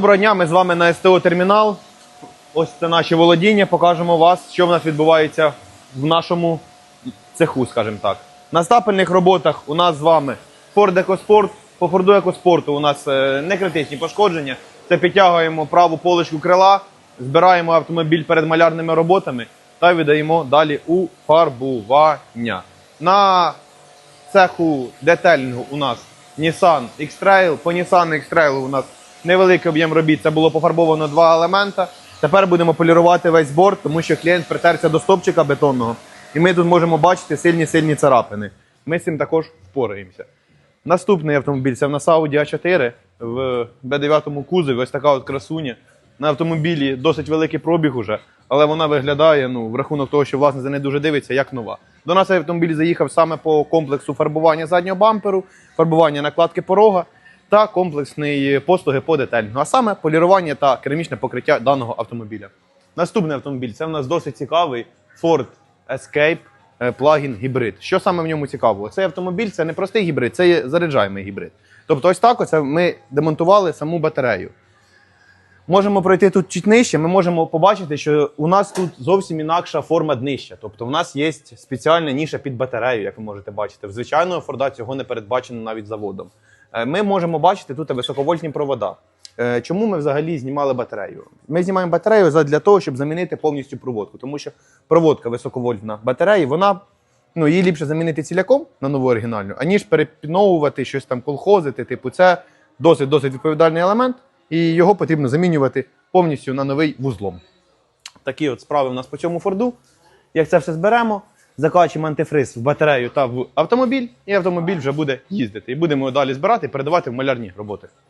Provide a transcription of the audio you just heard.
Доброго дня, ми з вами на СТО Термінал. Ось це наші володіння. Покажемо вас, що в нас відбувається в нашому цеху, скажімо так. На стапельних роботах у нас з вами Ford EcoSport. По Ford EcoSport у нас е, не критичні пошкодження. Це підтягуємо праву полочку крила, збираємо автомобіль перед малярними роботами та віддаємо далі у фарбування. На цеху детелінгу у нас Nissan X-Trail. По Nissan X-Trail у нас невеликий об'єм робіт. Це було пофарбовано два елемента. Тепер будемо полірувати весь борт, тому що клієнт притерся до стопчика бетонного. І ми тут можемо бачити сильні-сильні царапини. Ми з цим також впораємося. Наступний автомобіль це в нас Audi A4 в B9 кузові. Ось така от красуня. На автомобілі досить великий пробіг уже, але вона виглядає ну, в рахунок того, що власне за нею дуже дивиться, як нова. До нас автомобіль заїхав саме по комплексу фарбування заднього бамперу, фарбування накладки порога та комплексної послуги по детельнгу, а саме полірування та керамічне покриття даного автомобіля. Наступний автомобіль це в нас досить цікавий Ford Escape е, плагін гібрид. Що саме в ньому цікавого? Цей автомобіль це не простий гібрид, це є заряджаємий гібрид. Тобто, ось так оце ми демонтували саму батарею. Можемо пройти тут чуть нижче, ми можемо побачити, що у нас тут зовсім інакша форма днища. Тобто, у нас є спеціальна ніша під батарею, як ви можете бачити. В звичайного Форда цього не передбачено навіть заводом. Е, Ми можемо бачити тут високовольтні провода. Е, Чому ми взагалі знімали батарею? Ми знімаємо батарею для того, щоб замінити повністю проводку, тому що проводка високовольтна батареї, вона ну, її ліпше замінити ціляком на нову оригінальну, аніж перепіновувати щось там колхозити. Типу, це досить досить відповідальний елемент, і його потрібно замінювати повністю на новий вузлом. Такі от справи в нас по цьому форду. Як це все зберемо, закачуємо антифриз в батарею та в автомобіль, і автомобіль вже буде їздити. І будемо його далі збирати і передавати в малярні роботи.